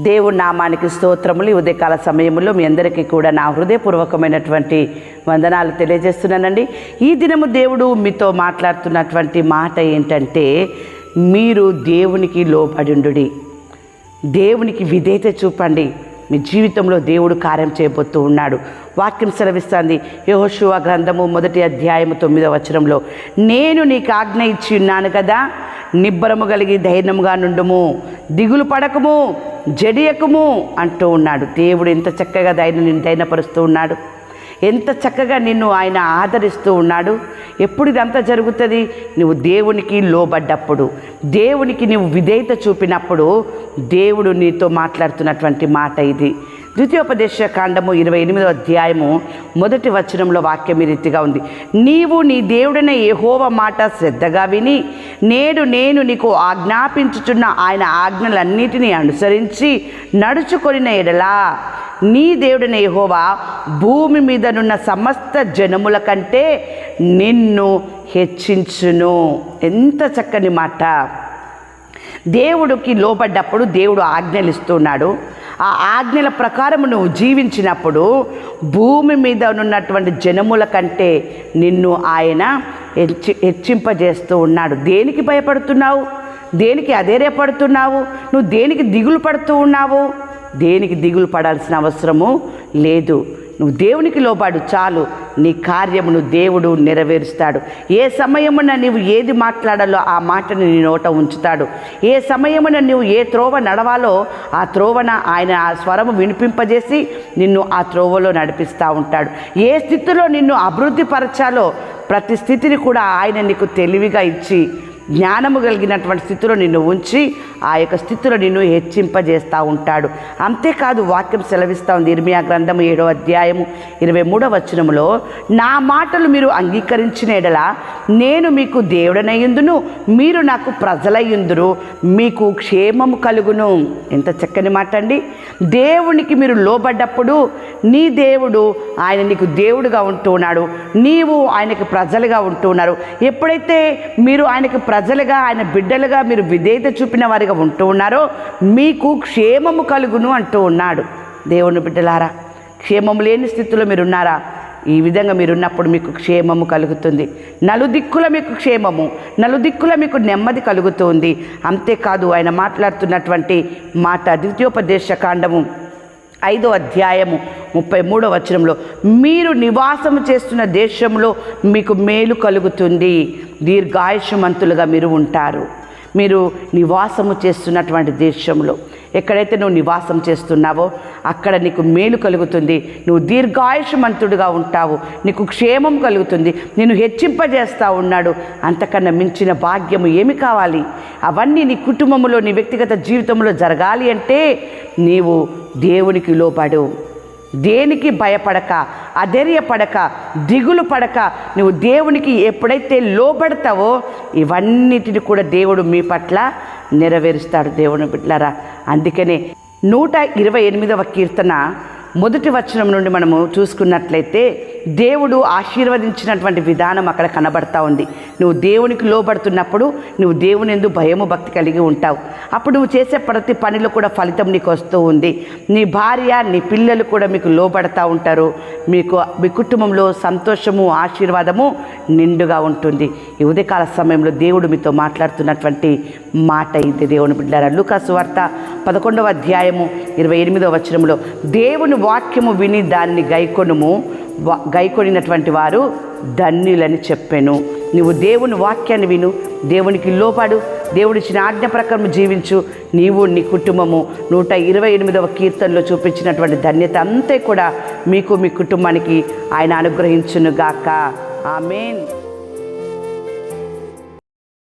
దేవుడి నామానికి స్తోత్రములు. ఈ ఉదయకాల సమయంలో మీ అందరికీ కూడా నా హృదయపూర్వకమైనటువంటి వందనాలు తెలియజేస్తున్నానండి. ఈ దినము దేవుడు మీతో మాట్లాడుతున్నటువంటి మాట ఏంటంటే మీరు దేవునికి లోబడిండుడి. దేవునికి విధేయత చూపండి. మీ జీవితంలో దేవుడు కార్యం చేయబోతూ ఉన్నాడు. వాక్యం సెలవిస్తుంది. యహోశివ గ్రంథము మొదటి అధ్యాయము తొమ్మిదవ వచనంలో నేను నీకు ఆజ్ఞ ఇచ్చి ఉన్నాను కదా నిబ్బరము కలిగి ధైర్యముగా నుండుము. దిగులు పడకము. జడియకము అంటూ ఉన్నాడు. దేవుడు ఎంత చక్కగా దైన నిన్ను దైనపరుస్తూ ఉన్నాడు. ఎంత చక్కగా నిన్ను ఆయన ఆదరిస్తూ ఉన్నాడు. ఎప్పుడు ఇదంతా జరుగుతుంది? నువ్వు దేవునికి లోబడ్డప్పుడు దేవునికి నువ్వు విధేయత చూపినప్పుడు దేవుడు నీతో మాట్లాడుతున్నటువంటి మాట ఇది. ద్వితీయోపదేశ కాండము ఇరవై ఎనిమిదో అధ్యాయము మొదటి వచనంలో వాక్యం ఈ రీతిగా ఉంది. నీవు నీ దేవుడైన ఏహోవ మాట శ్రద్ధగా విని నేడు నేను నీకు ఆజ్ఞాపించుచున్న ఆయన ఆజ్ఞలన్నిటినీ అనుసరించి నడుచుకొనిన ఎడలా నీ దేవుడైన యెహోవా భూమి మీదనున్న సమస్త జనముల కంటే నిన్ను హెచ్చించును. ఎంత చక్కని మాట. దేవుడికి లోబడ్డప్పుడు దేవుడు ఆజ్ఞలు ఇస్తున్నాడు. ఆ ఆజ్ఞల ప్రకారం నువ్వు జీవించినప్పుడు భూమి మీద ఉన్నటువంటి జనముల కంటే నిన్ను ఆయన హెచ్చి హెచ్చింపజేస్తూ ఉన్నాడు. దేనికి భయపడుతున్నావు? దేనికి అధైర్యపడుతున్నావు? నువ్వు దేనికి దిగులు పడుతూ ఉన్నావు? దేనికి దిగులు పడాల్సిన అవసరము లేదు. నువ్వు దేవునికి లోబడు చాలు. నీ కార్యమును దేవుడు నెరవేరుస్తాడు. ఏ సమయమున నీవు ఏది మాట్లాడాలో ఆ మాటను నీ నోట ఉంచుతాడు. ఏ సమయమున నువ్వు ఏ త్రోవ నడవాలో ఆ త్రోవన ఆయన ఆ స్వరము వినిపింపజేసి నిన్ను ఆ త్రోవలో నడిపిస్తూ ఉంటాడు. ఏ స్థితిలో నిన్ను అభివృద్ధి పరచాలో ప్రతి స్థితిని కూడా ఆయన నీకు తెలివిగా ఇచ్చి జ్ఞానము కలిగినటువంటి స్థితిలో నిన్ను ఉంచి ఆ యొక్క స్థితిలో నిన్ను హెచ్చింపజేస్తూ ఉంటాడు. అంతేకాదు వాక్యం సెలవిస్తూ ఉంది. ఇర్మియా గ్రంథము ఏడో అధ్యాయము ఇరవై మూడో వచనములో నా మాటలు మీరు అంగీకరించిన ఎడల నేను మీకు దేవుడనయ్యుందును మీరు నాకు ప్రజలయ్యుందురు మీకు క్షేమము కలుగును. ఎంత చక్కని మాట అండి. దేవునికి మీరు లోబడ్డప్పుడు నీ దేవుడు ఆయన నీకు దేవుడుగా ఉంటూ ఉన్నాడు నీవు ఆయనకు ప్రజలుగా ఉంటున్నారు. ఎప్పుడైతే మీరు ఆయనకి ప్రజలుగా ఆయన బిడ్డలుగా మీరు విధేయత చూపిన వారిగా ఉంటూ ఉన్నారో మీకు క్షేమము కలుగును అంటూ ఉన్నాడు. దేవుని బిడ్డలారా క్షేమము లేని స్థితిలో మీరున్నారా? ఈ విధంగా మీరున్నప్పుడు మీకు క్షేమము కలుగుతుంది. నలుదిక్కుల మీకు క్షేమము నలుదిక్కుల మీకు నెమ్మది కలుగుతుంది. అంతేకాదు ఆయన మాట్లాడుతున్నటువంటి మాట ద్వితీయోపదేశ కాండము ఐదో అధ్యాయము ముప్పై మూడో వచనంలో మీరు నివాసం చేస్తున్న దేశంలో మీకు మేలు కలుగుతుంది దీర్ఘాయుషమంతులుగా మీరు ఉంటారు. మీరు నివాసము చేస్తున్నటువంటి దేశంలో ఎక్కడైతే నువ్వు నివాసం చేస్తున్నావో అక్కడ నీకు మేలు కలుగుతుంది. నువ్వు దీర్ఘాయుషమంతుడుగా ఉంటావు. నీకు క్షేమం కలుగుతుంది. నేను హెచ్చింపజేస్తా ఉన్నాడు. అంతకన్నా మించిన భాగ్యము ఏమి కావాలి? అవన్నీ నీ కుటుంబంలో నీ వ్యక్తిగత జీవితంలో జరగాలి అంటే నీవు దేవునికి లోపడు దేనికి భయపడక అధైర్యపడక దిగులు పడక నువ్వు దేవునికి ఎప్పుడైతే లోపడతావో ఇవన్నిటిని కూడా దేవుడు మీ పట్ల నెరవేరుస్తాడు దేవుని బిడ్డలారా. అందుకనే నూట ఇరవై ఎనిమిదవ కీర్తన మొదటి వచనం నుండి మనము చూసుకున్నట్లయితే దేవుడు ఆశీర్వదించినటువంటి విధానం అక్కడ కనబడతా ఉంది. నువ్వు దేవునికి లోబడుతున్నప్పుడు నువ్వు దేవుని ఎందు భయము భక్తి కలిగి ఉంటావు. అప్పుడు నువ్వు చేసే ప్రతి పనిలో కూడా ఫలితం నీకు వస్తూ ఉంది. నీ భార్య నీ పిల్లలు కూడా మీకు లోబడతా ఉంటారు. మీకు మీ కుటుంబంలో సంతోషము ఆశీర్వాదము నిండుగా ఉంటుంది. ఈ ఉదయకాల సమయంలో దేవుడు మీతో మాట్లాడుతున్నటువంటి మాట ఇది. దేవుని బిడ్డారా లూకాసు వార్త పదకొండవ అధ్యాయము ఇరవై ఎనిమిదవ వచనంలో దేవుని వాక్యము విని దాన్ని గైకొనుము. గైకొనినటువంటి వారు ధన్యులని చెప్పాను. నువ్వు దేవుని వాక్యాన్ని విను దేవునికి లోపాడు దేవుడిచ్చిన ఆజ్ఞ ప్రకారం జీవించు. నీవు నీ కుటుంబము నూట ఇరవై ఎనిమిదవ కీర్తనలో చూపించినటువంటి ధన్యత అంతే కూడా మీకు మీ కుటుంబానికి ఆయన అనుగ్రహించునుగాక. ఆమెన్.